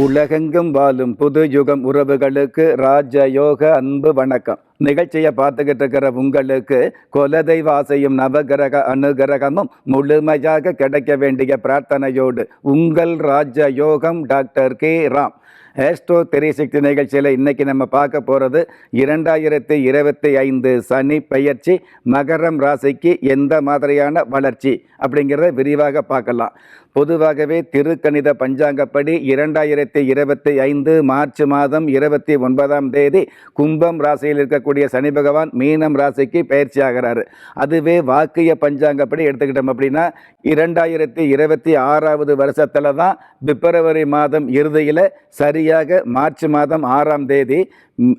உலகெங்கும் வாழும் புது யுகம் உறவுகளுக்கு ராஜயோக அன்பு வணக்கம். நிகழ்ச்சியை பார்த்துக்கிட்டு இருக்கிற உங்களுக்கு குலதெய்வ ஆசையும் நவகிரக அனுகிரகமும் முழுமையாக கிடைக்க வேண்டிய பிரார்த்தனையோடு உங்கள் ராஜயோகம் doctor K. Ram. Astro three sixty நிகழ்ச்சியில் இன்றைக்கி நம்ம பார்க்க போகிறது இரண்டாயிரத்தி இருபத்தி ஐந்து சனி பயிற்சி மகரம் ராசிக்கு எந்த மாதிரியான வளர்ச்சி அப்படிங்கிறத விரிவாக பார்க்கலாம். பொதுவாகவே திருக்கணித பஞ்சாங்கப்படி இரண்டாயிரத்தி இருபத்தி ஐந்து மார்ச் மாதம் இருபத்தி ஒன்பதாம் தேதி கும்பம் ராசியில் இருக்கக்கூடிய சனி பகவான் மீனம் ராசிக்கு பயிற்சி ஆகிறாரு. அதுவே வாக்கிய பஞ்சாங்கப்படி எடுத்துக்கிட்டோம் அப்படின்னா இரண்டாயிரத்தி இருபத்தி ஆறாவது வருஷத்தில் தான் பிப்ரவரி மாதம் இறுதியில் சரியாக மார்ச் மாதம் ஆறாம் தேதி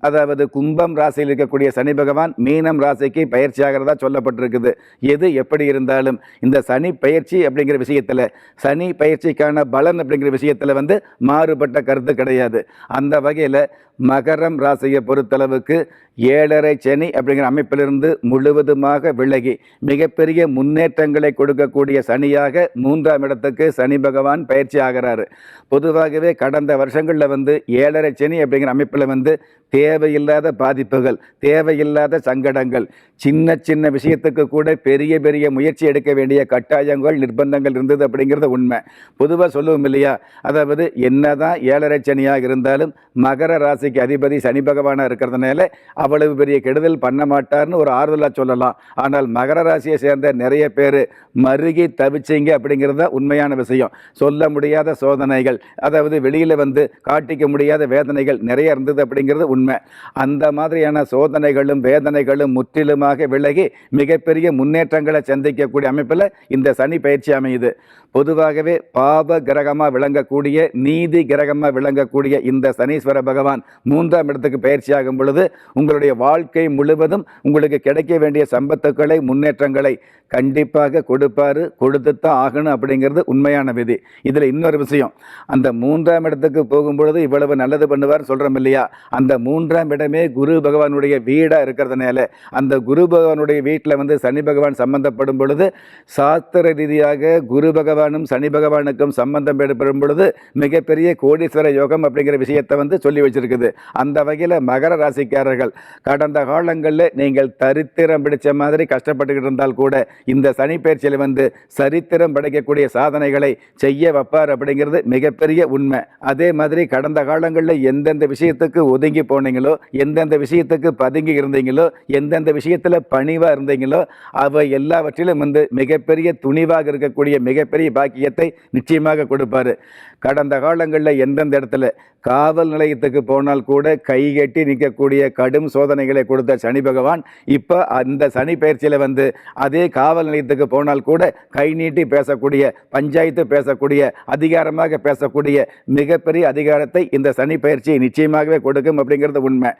அதாவது கும்பம் ராசியில் இருக்கக்கூடிய சனி பகவான் மீனம் ராசிக்கு பயிற்சி ஆகிறதா சொல்லப்பட்டிருக்குது. எது எப்படி இருந்தாலும் இந்த சனி பயிற்சி அப்படிங்கிற விஷயத்தில் சனி பயிற்சிக்கான பலன் அப்படிங்கிற விஷயத்தில் வந்து மாறுபட்ட கருத்து கிடையாது. அந்த வகையில் மகரம் ராசியை பொறுத்தளவுக்கு ஏழரை சனி அப்படிங்கிற அமைப்பிலிருந்து முழுவதுமாக விலகி மிகப்பெரிய முன்னேற்றங்களை கொடுக்கக்கூடிய சனியாக மூன்றாம் இடத்துக்கு சனி பகவான் பயிற்சி ஆகிறாரு. பொதுவாகவே கடந்த வருஷங்களில் வந்து ஏழரை சனி அப்படிங்கிற அமைப்பில் வந்து தேவையில்லாத பாதிப்புகள் தேவையில்லாத சங்கடங்கள் சின்ன சின்ன விஷயத்துக்கு கூட பெரிய பெரிய முயற்சி எடுக்க வேண்டிய கட்டாயங்கள் நிர்பந்தங்கள் இருந்தது அப்படிங்கிறது உண்மை. பொதுவாக சொல்லுவோம் இல்லையா? அதாவது என்னதான் ஏழரை சனியாக இருந்தாலும் மகர ராசிக்கு அதிபதி சனி பகவானாக இருக்கிறதுனால அவ்வளவு பெரிய கெடுதல் பண்ண மாட்டார்னு ஒரு ஆறுதலாக சொல்லலாம். ஆனால் மகர ராசியை சேர்ந்த நிறைய பேர் மருகி தவிச்சிங்க அப்படிங்கிறது தான் உண்மையான விஷயம். சொல்ல முடியாத சோதனைகள் அதாவது வெளியில் வந்து காட்டிக்க முடியாத வேதனைகள் நிறைய இருந்தது அப்படிங்கிறது உண்மை. அந்த மாதிரியான சோதனைகளும் வேதனைகளும் முற்றிலுமாக விலகி மிகப்பெரிய முன்னேற்றங்களை சந்திக்கக்கூடிய அமைப்பில் இந்த சனி பயிற்சி அமையுது. பொதுவாகவே பாப கிரகமாக விளங்கக்கூடிய நீதி கிரகமாக விளங்கக்கூடிய இந்த சனீஸ்வர பகவான் மூன்றாம் இடத்துக்கு பயிற்சியாகும் பொழுது உங்களுடைய வாழ்க்கை முழுவதும் உங்களுக்கு கிடைக்க வேண்டிய சம்பத்துக்களை முன்னேற்றங்களை கண்டிப்பாக கொடுப்பாரு. கொடுத்துத்தான் ஆகணும் அப்படிங்கிறது உண்மையான விதி. இதில் இன்னொரு விஷயம். அந்த மூன்றாம் இடத்துக்கு போகும்பொழுது இவ்வளவு நல்லது பண்ணுவார் சொல்கிறோம் இல்லையா? அந்த மூன்றாம் இடமே குரு பகவானுடைய வீடாக இருக்கிறதுனால அந்த குரு பகவானுடைய வீட்டில் வந்து சனி பகவான் சம்பந்தப்படும் பொழுது சாஸ்திர ரீதியாக குரு பகவானும் சனி பகவானுக்கும் சம்பந்தம் ஏற்படும் பொழுது மிகப்பெரிய கோடீஸ்வர யோகம் அப்படிங்கிற விஷயத்தை வந்து சொல்லி வச்சிருக்குது. அந்த வகையில் மகர ராசிக்காரர்கள் கடந்த காலங்களில் நீங்கள் தரித்திரம் பிடிச்ச மாதிரி கஷ்டப்பட்டுக்கிட்டு இருந்தால் கூட இந்த சனிப்பயிற்சியில் வந்து சரித்திரம் படைக்கக்கூடிய சாதனைகளை செய்ய வைப்பார் அப்படிங்கிறது மிகப்பெரிய உண்மை. அதே மாதிரி கடந்த காலங்களில் எந்தெந்த விஷயத்துக்கு ஒதுங்கி போனீங்களோ எந்தெந்த விஷயத்துக்கு பதுங்கி இருந்தீங்களோ எந்தெந்த விஷயத்தில் பணிவாக இருந்தீங்களோ அவை எல்லாவற்றிலும் வந்து மிகப்பெரிய துணிவாக இருக்கக்கூடிய மிகப்பெரிய பாக்கியத்தை நிச்சயமாக கொடுப்பார். கடந்த காலங்களில் எந்தெந்த இடத்துல காவல் நிலையத்துக்கு போனால் கூட கை கட்டி நிற்கக்கூடிய கடும் சோதனைகளை கொடுத்த சனி பகவான் இப்போ அந்த சனி பயிற்சியில் வந்து அதே காவல் நிலையத்துக்கு போனால் கூட கை நீட்டி பேசக்கூடிய பஞ்சாயத்து பேசக்கூடிய அதிகாரமாக பேசக்கூடிய மிகப்பெரிய அதிகாரத்தை இந்த சனி பயிற்சி நிச்சயமாகவே கொடுக்கும் அப்படிங்கிறது உண்மை.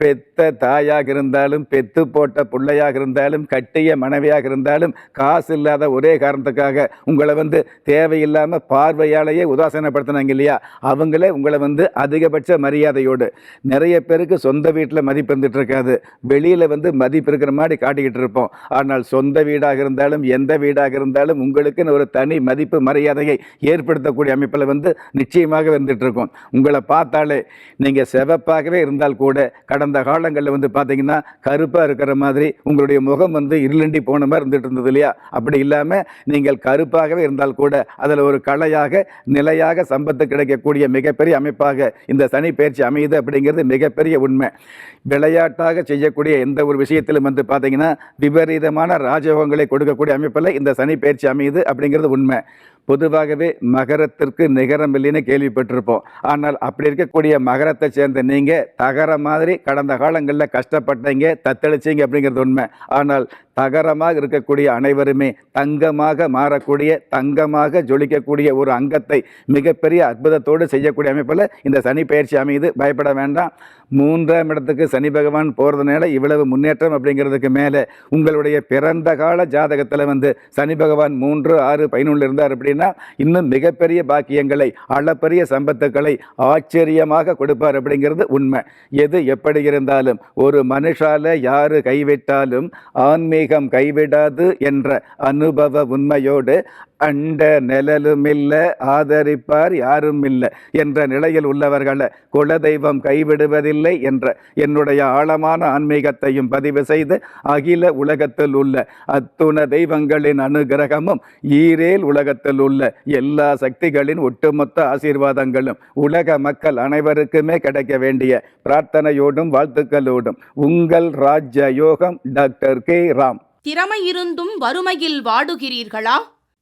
பெத்த தாயாக இருந்தாலும் பெத்து போட்ட பிள்ளையாக இருந்தாலும் கட்டிய மனைவியாக இருந்தாலும் காசு இல்லாத ஒரே காரணத்துக்காக உங்களை வந்து தேவையில்லாமல் பார்வையாலேயே உதாசீனப்படுத்தினாங்க இல்லையா? அவங்களே உங்களை வந்து அதிகபட்ச மரியாதையோடு. நிறைய பேருக்கு சொந்த வீட்டில் மதிப்பு இருந்துட்டு இருக்காது. வெளியில் வந்து மதிப்பு இருக்கிற மாதிரி காட்டிக்கிட்டு இருப்போம். ஆனால் சொந்த வீடாக இருந்தாலும் எந்த வீடாக இருந்தாலும் உங்களுக்குன்னு ஒரு தனி மதிப்பு மரியாதையை ஏற்படுத்தக்கூடிய அமைப்பில் வந்து நிச்சயமாக வந்துட்டு இருக்கும். உங்களை பார்த்தாலே நீங்கள் செவப்பாகவே இருந்தால் கூட கடன் கடந்த காலங்களில் வந்து பார்த்தீங்கன்னா கருப்பாக இருக்கிற மாதிரி உங்களுடைய முகம் வந்து இருளண்டி போன மாதிரி இருந்துட்டு இருந்தது இல்லையா? அப்படி இல்லாமல் நீங்கள் கருப்பாகவே இருந்தால் கூட அதில் ஒரு கலையாக நிலையாக சம்பத்து கிடைக்கக்கூடிய மிகப்பெரிய அமைப்பாக இந்த சனி பயிற்சி அமையுது அப்படிங்கிறது மிகப்பெரிய உண்மை. விளையாட்டாக செய்யக்கூடிய எந்த ஒரு விஷயத்திலும் வந்து பார்த்தீங்கன்னா விபரீதமான ராஜயோகங்களை கொடுக்கக்கூடிய அமைப்பில் இந்த சனி பயிற்சி அமையுது அப்படிங்கிறது உண்மை. பொதுவாகவே மகரத்திற்கு நிகரம் இல்லைன்னு கேள்விப்பட்டிருப்போம். ஆனால் அப்படி இருக்கக்கூடிய மகரத்தை சேர்ந்த நீங்கள் தகர மாதிரி கடந்த காலங்களில் கஷ்டப்பட்டீங்க தத்தளிச்சீங்க அப்படிங்கிறது உண்மை. ஆனால் தகரமாக இருக்கக்கூடிய அனைவருமே தங்கமாக மாறக்கூடிய தங்கமாக ஜொலிக்கக்கூடிய ஒரு அங்கத்தை மிகப்பெரிய அற்புதத்தோடு செய்யக்கூடிய அமைப்பில் இந்த சனி பயிற்சி அமையுது. பயப்பட வேண்டாம். மூன்றாம் இடத்துக்கு சனி பகவான் போகிறதுனால இவ்வளவு முன்னேற்றம் அப்படிங்கிறதுக்கு மேலே உங்களுடைய பிறந்த கால ஜாதகத்தில் வந்து சனி பகவான் மூன்று ஆறு பதினொன்று இருந்தார் அப்படின்னா இன்னும் மிகப்பெரிய பாக்கியங்களை அளப்பரிய சம்பத்துக்களை ஆச்சரியமாக கொடுப்பார் அப்படிங்கிறது உண்மை. எது எப்படி இருந்தாலும் ஒரு மனுஷால யாரு கைவிட்டாலும் ஆன்மீக ஆன்மீகம் கைவிடாது என்ற அனுபவ உண்மையோடு அண்ட நிழலும் இல்ல ஆதரிப்பார் யாரும் இல்லை என்ற நிலையில் உள்ளவர்களை குலதெய்வம் கைவிடுவதில்லை என்ற என்னுடைய ஆழமான ஆன்மீகத்தையும் பதிவு செய்து அகில உலகத்தில் உள்ள அத்துண தெய்வங்களின் அனுகிரகமும் ஈரேல் உலகத்தில் உள்ள எல்லா சக்திகளின் ஒட்டுமொத்த ஆசீர்வாதங்களும் உலக மக்கள் அனைவருக்குமே கிடைக்க வேண்டிய பிரார்த்தனையோடும் வாழ்த்துக்களோடும். உங்கள் ராஜ்ய யோகம் டாக்டர் கே. ராம். திறமை இருந்தும் வறுமையில் வாடுகிறீர்களா?